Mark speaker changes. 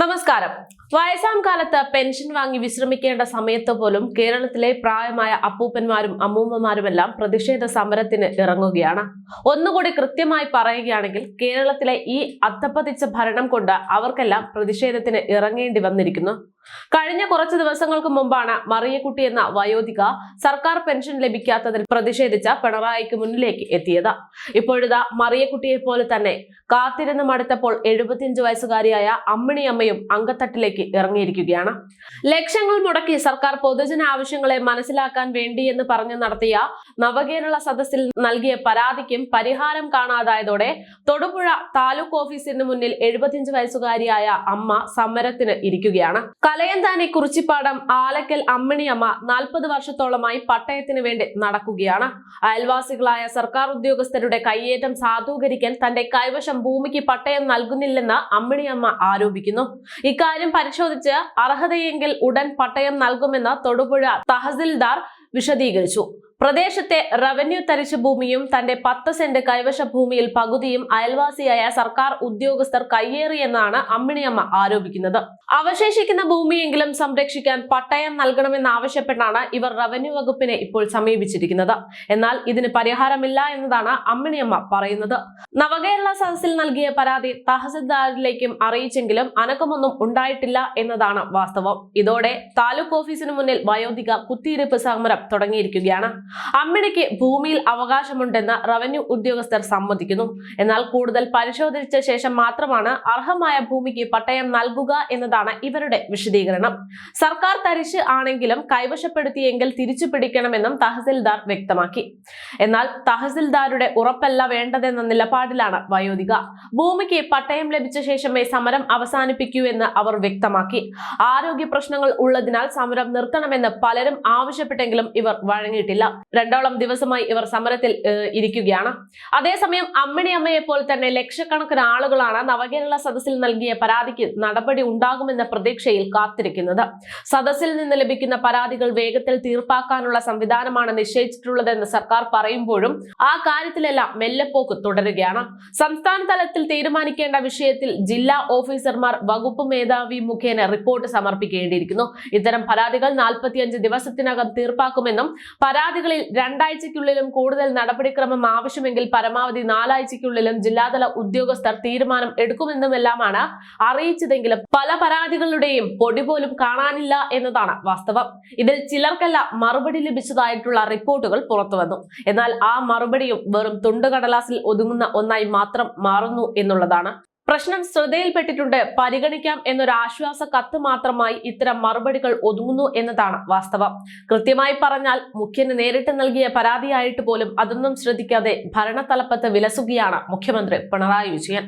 Speaker 1: നമസ്കാരം. വയസ്സാം കാലത്ത് പെൻഷൻ വാങ്ങി വിശ്രമിക്കേണ്ട സമയത്ത് പോലും കേരളത്തിലെ പ്രായമായ അപ്പൂപ്പന്മാരും അമ്മൂമ്മമാരുമെല്ലാം പ്രതിഷേധ സമരത്തിന് ഇറങ്ങുകയാണ്. ഒന്നുകൂടി കൃത്യമായി പറയുകയാണെങ്കിൽ കേരളത്തിലെ ഈ അത്തപ്പതിച്ച ഭരണം കൊണ്ട് അവർക്കെല്ലാം പ്രതിഷേധത്തിന് ഇറങ്ങേണ്ടി വന്നിരിക്കുന്നു. കഴിഞ്ഞ കുറച്ച് ദിവസങ്ങൾക്ക് മുമ്പാണ് മറിയക്കുട്ടി എന്ന വയോധിക സർക്കാർ പെൻഷൻ ലഭിക്കാത്തതിൽ പ്രതിഷേധിച്ച പിണറായിക്ക് മുന്നിലേക്ക് എത്തിയത്. ഇപ്പോഴിതാ മറിയക്കുട്ടിയെ പോലെ തന്നെ കാത്തിരുന്ന് മടുത്തപ്പോൾ എഴുപത്തിയഞ്ച് വയസ്സുകാരിയായ അമ്മിണിയമ്മയും അങ്കത്തട്ടിലേക്ക് ഇറങ്ങിയിരിക്കുകയാണ്. ലക്ഷങ്ങൾ മുടക്കി സർക്കാർ പൊതുജന ആവശ്യങ്ങളെ മനസ്സിലാക്കാൻ വേണ്ടിയെന്ന് പറഞ്ഞു നടത്തിയ നവകേരള സദസ്സിൽ നൽകിയ പരാതിക്കും പരിഹാരം കാണാതായതോടെ തൊടുപുഴ താലൂക്ക് ഓഫീസിന് മുന്നിൽ എഴുപത്തിയഞ്ച് വയസ്സുകാരിയായ അമ്മ സമരത്തിന് ഇരിക്കുകയാണ്. കലയന്താനി കുറിച്ചിപ്പാടം ആലക്കൽ അമ്മിണിയമ്മ നാൽപ്പത് വർഷത്തോളമായി പട്ടയത്തിന് വേണ്ടി നടക്കുകയാണ്. അയൽവാസികളായ സർക്കാർ ഉദ്യോഗസ്ഥരുടെ കയ്യേറ്റം സാധൂകരിക്കാൻ തന്റെ കൈവശം ഭൂമിക്ക് പട്ടയം നൽകുന്നില്ലെന്ന് അമ്മിണിയമ്മ ആരോപിക്കുന്നു. ഇക്കാര്യം പരിശോധിച്ച് അർഹതയെങ്കിൽ ഉടൻ പട്ടയം നൽകുമെന്ന് തൊടുപുഴ തഹസിൽദാർ വിശദീകരിച്ചു. പ്രദേശത്തെ റവന്യൂ തരിച്ച ഭൂമിയും തന്റെ പത്ത് സെന്റ് കൈവശ ഭൂമിയിൽ പകുതിയും അയൽവാസിയായ സർക്കാർ ഉദ്യോഗസ്ഥർ കയ്യേറിയെന്നാണ് അമ്മിണിയമ്മ ആരോപിക്കുന്നത്. അവശേഷിക്കുന്ന ഭൂമിയെങ്കിലും സംരക്ഷിക്കാൻ പട്ടയം നൽകണമെന്നാവശ്യപ്പെട്ടാണ് ഇവർ റവന്യൂ വകുപ്പിനെ ഇപ്പോൾ സമീപിച്ചിരിക്കുന്നത്. എന്നാൽ ഇതിന് പരിഹാരമില്ല എന്നതാണ് അമ്മിണിയമ്മ പറയുന്നത്. നവകേരള സദസ്സിൽ നൽകിയ പരാതി തഹസിൽദാരിലേക്കും അറിയിച്ചെങ്കിലും അനക്കമൊന്നും ഉണ്ടായിട്ടില്ല എന്നതാണ് വാസ്തവം. ഇതോടെ താലൂക്ക് ഓഫീസിന് മുന്നിൽ വയോധിക കുത്തിയിരിപ്പ് സമരം തുടങ്ങിയിരിക്കുകയാണ്. അമ്മിണിക്ക് ഭൂമിയിൽ അവകാശമുണ്ടെന്ന് റവന്യൂ ഉദ്യോഗസ്ഥർ സമ്മതിക്കുന്നു. എന്നാൽ കൂടുതൽ പരിശോധിച്ച ശേഷം മാത്രമാണ് അർഹമായ ഭൂമിക്ക് പട്ടയം നൽകുക എന്നതാണ് ഇവരുടെ വിശദീകരണം. സർക്കാർ തരിശ് ആണെങ്കിലും കൈവശപ്പെടുത്തിയെങ്കിൽ തിരിച്ചു പിടിക്കണമെന്നും തഹസിൽദാർ വ്യക്തമാക്കി. എന്നാൽ തഹസിൽദാരുടെ ഉറപ്പല്ല വേണ്ടതെന്ന നിലപാടിലാണ് വയോധിക. ഭൂമിക്ക് പട്ടയം ലഭിച്ച ശേഷമേ സമരം അവസാനിപ്പിക്കൂ എന്ന് അവർ വ്യക്തമാക്കി. ആരോഗ്യ പ്രശ്നങ്ങൾ ഉള്ളതിനാൽ സമരം നിർത്തണമെന്ന് പലരും ആവശ്യപ്പെട്ടെങ്കിലും ഇവർ വഴങ്ങിയിട്ടില്ല. രണ്ടോളം ദിവസമായി ഇവർ സമരത്തിൽ ഇരിക്കുകയാണ്. അതേസമയം അമ്മിണി അമ്മയെ പോലെ തന്നെ ലക്ഷക്കണക്കിന് ആളുകളാണ് നവകേരള സദസ്സിൽ നൽകിയ പരാതിക്ക് നടപടി ഉണ്ടാകുമെന്ന പ്രതീക്ഷയിൽ കാത്തിരിക്കുന്നത്. സദസ്സിൽ നിന്ന് ലഭിക്കുന്ന പരാതികൾ വേഗത്തിൽ തീർപ്പാക്കാനുള്ള സംവിധാനമാണ് നിശ്ചയിച്ചിട്ടുള്ളതെന്ന് സർക്കാർ പറയുമ്പോഴും ആ കാര്യത്തിലെല്ലാം മെല്ലെപ്പോക്ക് തുടരുകയാണ്. സംസ്ഥാന തലത്തിൽ തീരുമാനിക്കേണ്ട വിഷയത്തിൽ ജില്ലാ ഓഫീസർമാർ വകുപ്പ് മേധാവി മുഖേന റിപ്പോർട്ട് സമർപ്പിക്കേണ്ടിയിരിക്കുന്നു. ഇത്തരം പരാതികൾ നാൽപ്പത്തിയഞ്ച് ദിവസത്തിനകം തീർപ്പാക്കുമെന്നും പരാതികളിൽ രണ്ടാഴ്ചയ്ക്കുള്ളിലും കൂടുതൽ നടപടിക്രമം ആവശ്യമെങ്കിൽ പരമാവധി നാലാഴ്ചയ്ക്കുള്ളിലും ജില്ലാതല ഉദ്യോഗസ്ഥർ തീരുമാനം എടുക്കുമെന്നുമെല്ലാമാണ് അറിയിച്ചതെങ്കിലും പല പരാതികളുടെയും പൊടി പോലും കാണാനില്ല എന്നതാണ് വാസ്തവം. ഇതിൽ ചിലർക്കല്ല മറുപടി ലഭിച്ചതായിട്ടുള്ള റിപ്പോർട്ടുകൾ പുറത്തുവന്നു എന്നാൽ ആ മറുപടിയും വെറും തുണ്ടുകടലാസിൽ ഒതുങ്ങുന്ന ഒന്നായി മാത്രം മാറുന്നു എന്നുള്ളതാണ് പ്രശ്നം ശ്രദ്ധയിൽപ്പെട്ടിട്ടുണ്ട്. പരിഗണിക്കാം എന്നൊരു ആശ്വാസ കത്ത് മാത്രമായി ഇത്തരം മറുപടികൾ ഒതുങ്ങുന്നു എന്നതാണ് വാസ്തവം. കൃത്യമായി പറഞ്ഞാൽ മുഖ്യന് നേരിട്ട് നൽകിയ പരാതിയായിട്ട് പോലും അതൊന്നും ശ്രദ്ധിക്കാതെ ഭരണതലപ്പത്ത് വിലസുകയാണ് മുഖ്യമന്ത്രി പിണറായി വിജയൻ.